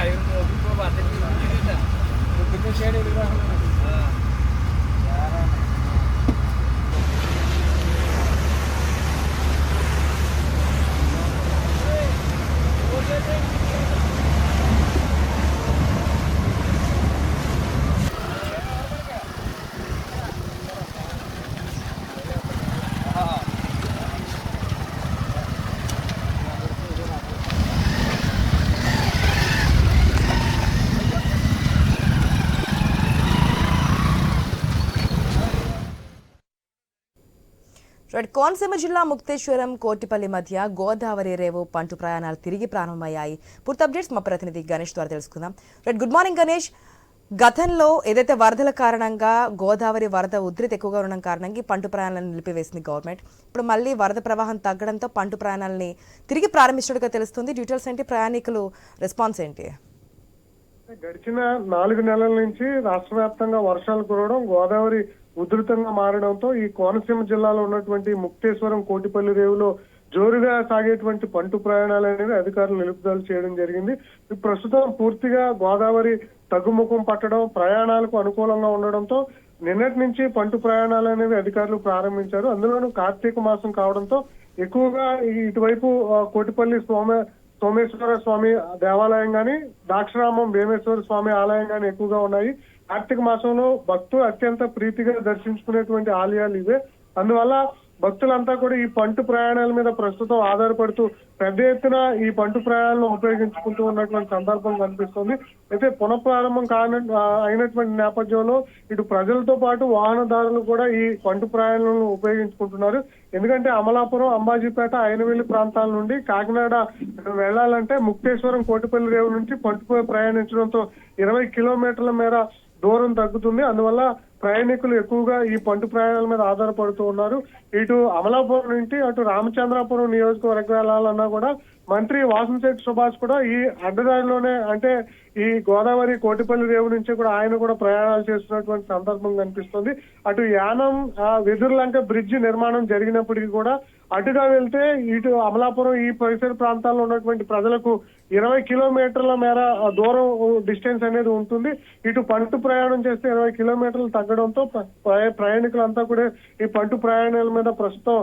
ആരും പോകുമ്പോൾ പറഞ്ഞിട്ട് రైట్ కోనసీమ జిల్లా ముక్తేశ్వరం కోటిపల్లి మధ్య గోదావరి రేవు పంటు ప్రయాణాలు తిరిగి ప్రారంభమయ్యాయి. పూర్తి అప్డేట్స్ మా ప్రతినిధి గణేష్ ద్వారా తెలుసుకుందాం. Right good morning Ganesh. గతంలో ఏదైతే వరదల కారణంగా గోదావరి వరద ఉధృతి ఎక్కువగా ఉండడం కారణంగా పంటు ప్రయాణాలను నిలిపివేసింది గవర్నమెంట్. ఇప్పుడు మళ్ళీ వరద ప్రవాహం తగ్గడంతో పంటు ప్రయాణాలని తిరిగి ప్రారంభించినట్టుగా తెలుస్తుంది. డీటెయిల్స్ ఏంటి? ప్రయాణికులు రెస్పాన్స్ ఏంటి? గడిచిన నాలుగు నెలల నుంచి రాష్ట్ర వ్యాప్తంగా వర్షాలు కురవడం గోదావరి ఉధృతంగా మారడంతో ఈ కోనసీమ జిల్లాలో ఉన్నటువంటి ముక్తేశ్వరం కోటిపల్లి రేవులో జోరుగా సాగేటువంటి పంటు ప్రయాణాలు అనేవి అధికారులు నిలుపుదల చేయడం జరిగింది. ప్రస్తుతం పూర్తిగా గోదావరి తగ్గుముఖం పట్టడం ప్రయాణాలకు అనుకూలంగా ఉండడంతో నిన్నటి నుంచి పంటు ప్రయాణాలు అనేవి అధికారులు ప్రారంభించారు. అందులోనూ కార్తీక మాసం కావడంతో ఎక్కువగా ఇటువైపు కోటిపల్లి సోమ సోమేశ్వర స్వామి దేవాలయం కానీ దాక్షరామం భీమేశ్వర స్వామి ఆలయం కానీ ఎక్కువగా ఉన్నాయి. కార్తీక మాసంలో భక్తులు అత్యంత ప్రీతిగా దర్శించుకునేటువంటి ఆలయాలు ఇవే. అందువల్ల భక్తులంతా కూడా ఈ పంటు ప్రయాణాల మీద ప్రస్తుతం ఆధారపడుతూ పెద్ద ఎత్తున ఈ పంటు ప్రయాణాలను ఉపయోగించుకుంటూ ఉన్నటువంటి సందర్భం కనిపిస్తుంది. అయితే పునఃప్రారంభం కాని అయినటువంటి నేపథ్యంలో ఇటు ప్రజలతో పాటు వాహనదారులు కూడా ఈ పంటు ప్రయాణాలను ఉపయోగించుకుంటున్నారు. ఎందుకంటే అమలాపురం అంబాజీపేట అయినవెల్లి ప్రాంతాల నుండి కాకినాడ వెళ్ళాలంటే ముక్తేశ్వరం కోటిపల్లి రేవు నుంచి పంటు ప్రయాణించడంతో ఇరవై కిలోమీటర్ల మేర దూరం తగ్గుతుంది. అందువల్ల ప్రయాణికులు ఎక్కువగా ఈ పంటు ప్రయాణాల మీద ఆధారపడుతూ ఉన్నారు. ఇటు అమలాపురం నుండి అటు రామచంద్రాపురం నియోజకవర్గాలన్నా కూడా మంత్రి వాసంశెట్టి సుభాష్ కూడా ఈ అడ్డదారిలోనే అంటే ఈ గోదావరి కోటిపల్లి రేవు నుంచి కూడా ఆయన కూడా ప్రయాణాలు చేస్తున్నటువంటి సందర్భం కనిపిస్తుంది. అటు యానం ఆ, వెదుర్లంక బ్రిడ్జ్ నిర్మాణం జరిగినప్పటికీ కూడా అటుగా వెళ్తే ఇటు అమలాపురం ఈ పరిసర ప్రాంతాల్లో ఉన్నటువంటి ప్రజలకు ఇరవై కిలోమీటర్ల మేర దూరం డిస్టెన్స్ అనేది ఉంటుంది. ఇటు పంటు ప్రయాణం చేస్తే ఇరవై కిలోమీటర్లు తగ్గడంతో ప్రయాణికులంతా కూడా ఈ పంటు ప్రయాణాల మీద ప్రస్తుతం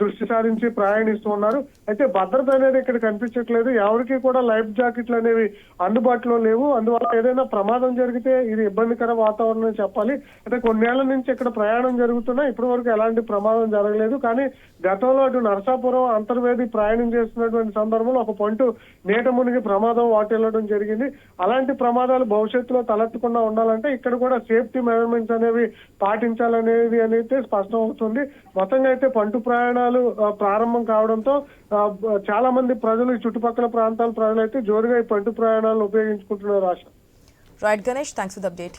దృష్టి సారించి ప్రయాణిస్తూ ఉన్నారు. అయితే భద్రత అనేది ఇక్కడ కనిపించట్లేదు. ఎవరికి కూడా లైఫ్ జాకెట్లు అనేవి అందుబాటులో లేవు. అందువల్ల ఏదైనా ప్రమాదం జరిగితే ఇది ఇబ్బందికర వాతావరణం చెప్పాలి. అయితే కొన్నేళ్ళ నుంచి ఇక్కడ ప్రయాణం జరుగుతున్నా ఇప్పటి వరకు ఎలాంటి ప్రమాదం జరగలేదు. కానీ గతంలో అటు నరసాపురం అంతర్వేది ప్రయాణం చేస్తున్నటువంటి సందర్భంలో ఒక పంటు నీట మునిగి ప్రమాదం వాటిల్లడం జరిగింది. అలాంటి ప్రమాదాలు భవిష్యత్తులో తలెత్తకుండా ఉండాలంటే ఇక్కడ కూడా సేఫ్టీ మెజర్మెంట్స్ అనేవి పాటించాలనేది అనేది స్పష్టం అవుతుంది మొత్తంగా అయితే పంటు ప్రయాణాలు ప్రారంభం కావడంతో చాలా మంది ప్రజలు చుట్టుపక్కల ప్రాంతాల ప్రజలు అయితే జోరుగా ఈ పంటు ప్రయాణాలను ఉపయోగించుకుంటున్నారు ఆశ. Right Ganesh thanks for update